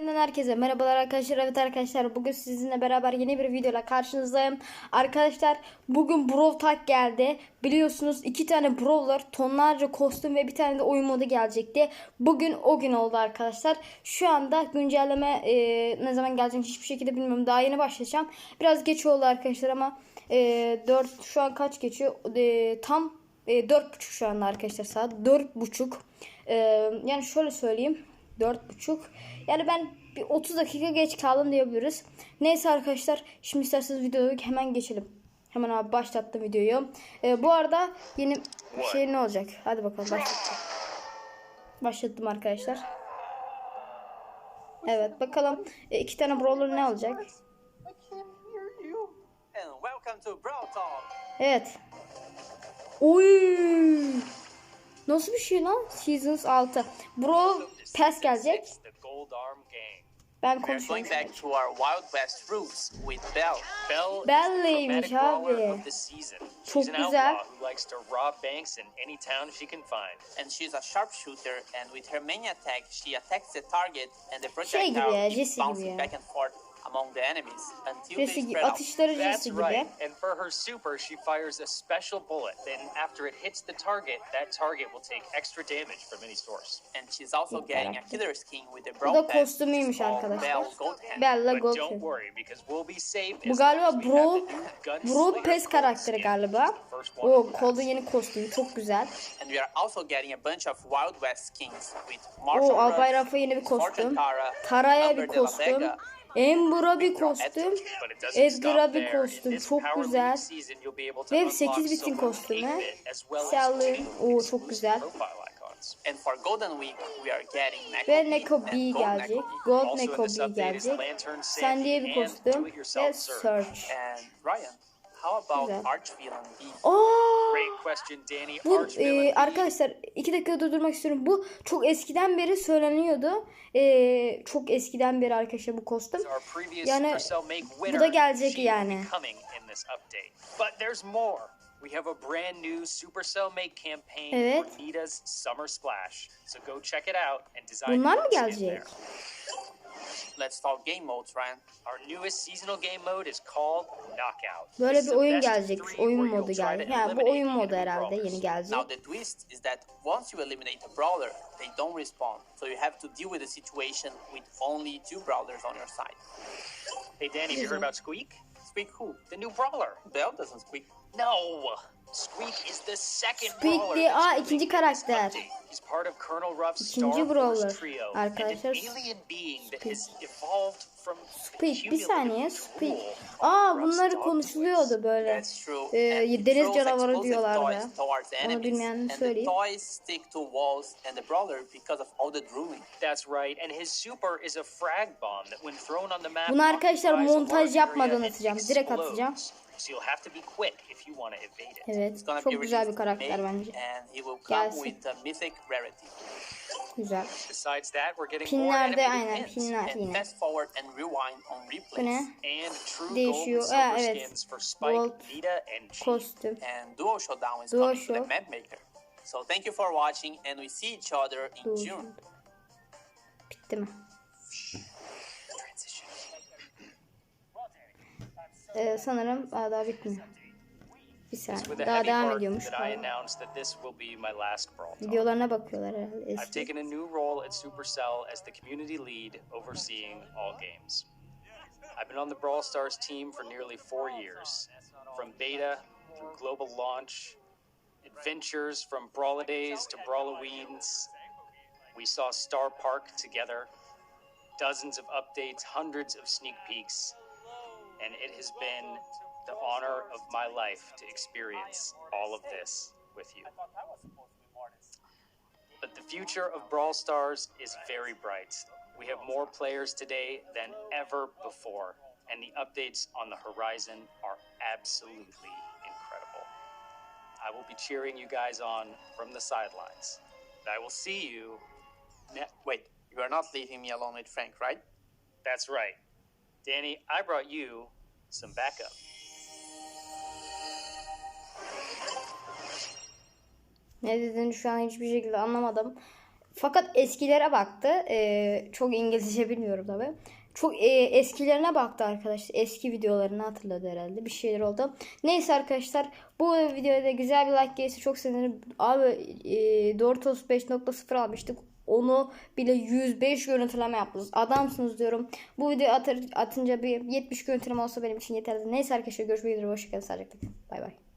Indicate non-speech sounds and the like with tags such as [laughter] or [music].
Benden herkese merhabalar arkadaşlar. Evet arkadaşlar bugün sizinle beraber yeni bir videoyla karşınızdayım. Arkadaşlar bugün Brawl Tag geldi. Biliyorsunuz iki tane Brawler, tonlarca kostüm ve bir tane de oyun modu gelecekti. Bugün o gün oldu arkadaşlar. Şu anda güncelleme e, ne zaman gelecek hiçbir şekilde bilmiyorum. Daha yeni başlayacağım. Biraz geç oldu arkadaşlar ama e, 4 şu an kaç geçiyor? E, tam e, 4.30 şu anda arkadaşlar saat. 4.30. E, yani şöyle söyleyeyim. Dört buçuk. Yani ben bir 30 dakika geç kaldım diyebiliriz. Neyse arkadaşlar şimdi isterseniz videoyu hemen geçelim. Hemen abi başlattım videoyu. Ee, bu arada yeni şey ne olacak? Hadi bakalım başlattım. Başlattım arkadaşlar. Evet bakalım e, iki tane brawler ne olacak? Evet. Oy! Nasıl bir şey lan? Seasons 6. Brawl Pes gelecek. Ben going back to our wild west roots with Bell. Bell Belliymiş abi. Of the season. She's an outlaw who likes to rob banks in any town she can find. And she's a sharpshooter and with her mania attack she attacks the target and the projectile is bouncing back and forth among the enemies until they spread out. That's right. And for her super, she fires a special bullet. Then after it hits the target, that target will take extra damage from any source. And she's also getting a killer skin with the Bu Brawl da kostümüymüş arkadaşlar. Bella But don't worry because we'll be safe. Bu as galiba long as we have Bro, Bro Pes Gold karakteri galiba. O kolda yeni kostüm çok güzel. And we are also getting a bunch of Wild West skins with Marshall Albay Rush, Rafa yeni bir kostüm. Tara'ya bir kostüm. Vega, Amber'a bir kostüm. Edgar'a bir kostüm. Çok güzel. Ve unlock 8 bitin kostümü. 8-bit as well as Sally. Oo, çok güzel. Ve Neko B gelecek. Gold Neko B gelecek. Sen diye bir kostüm. Ve. Search. Güzel. Aa! Great question, Danny. Bu e, arkadaşlar iki dakika durdurmak istiyorum. Bu çok eskiden beri söyleniyordu. E, çok eskiden beri arkadaşlar bu kostüm. Yani bu da gelecek yani. We have a brand new Supercell Make campaign Evet. for Nita's Summer Splash. So go check it out and design Bunlar mı gelecek? There. Let's talk game modes, Ryan. Our newest seasonal game mode is called Knockout. Böyle bir oyun best of gelecekmiş. three Oyun modu try to gelecek. Yani bu oyun modu herhalde brawlers. yeni gelecek. Now the twist is that once you eliminate a brawler, they don't respawn. So you have to deal with the situation with only two brawlers on your side. Hey Danny, have you heard about Squeak? Squeak who? The new brawler. Bell doesn't squeak. No! Squeak is the second Squeak brawler diye- that's aa, ikinci in this karakter. He's part of Colonel Ruff's İkinci Star brawler. Force trio and an Arkadaşlar, alien being that has evolved Squeak bir saniye drool Aa bunları konuşuluyordu böyle. Ee, deniz canavarı diyorlardı. Onu bilmeyen söyleyeyim. toys stick to walls and the brawler because of all the drooling. That's right, and his super is a frag bomb that when thrown on the map Bunu arkadaşlar montaj yapmadan atacağım. Direkt atacağım. So you'll have to be quick if you want to evade it. Evet. Çok güzel bir karakter bence. And he will come Gelsin. with a mythic rarity. Güzel. Besides that, we're getting more Pinler de animated aynen pinler And yine. Bu ne? Değişiyor. silver evet. Gold. Kostüm. Maker. So thank you for watching and we see each other in Dur. June. Bitti mi? Ee, sanırım aa, daha bitmiyor. Bir saniye. with a Daha devam ediyormuş. that I announced that this will be my last Brawl Talk. Videolarına bakıyorlar herhalde I've taken a new role at Supercell as the community lead overseeing all games. I've been on the Brawl Stars team for nearly four years. From beta through global launch, adventures from Brawladays to Brawloweens. We saw Star Park together, dozens of updates, hundreds of sneak peeks, and it has been the honor of my life to experience all of this with you. But the future of Brawl Stars is very bright. We have more players today than ever before, and the updates on the horizon are absolutely incredible. I will be cheering you guys on from the sidelines. I will see you. Ne- Wait, you are not leaving me alone with Frank, right? That's right. Danny, I brought you some backup. Ne dediğini şu an hiçbir şekilde anlamadım. Fakat eskilere baktı. Ee, çok İngilizce [laughs] bilmiyorum tabi. Çok e, eskilerine baktı arkadaşlar. Eski videolarını hatırladı herhalde. Bir şeyler oldu. Neyse arkadaşlar bu videoda güzel bir like gelirse çok sevinirim. Abi e, Doritos 5.0 almıştık. Onu bile 105 görüntüleme yaptınız. Adamsınız diyorum. Bu videoyu atır, atınca bir 70 görüntüleme olsa benim için yeterli. Neyse arkadaşlar görüşmek üzere. Hoşçakalın. Sağlıcakla. Bay bay.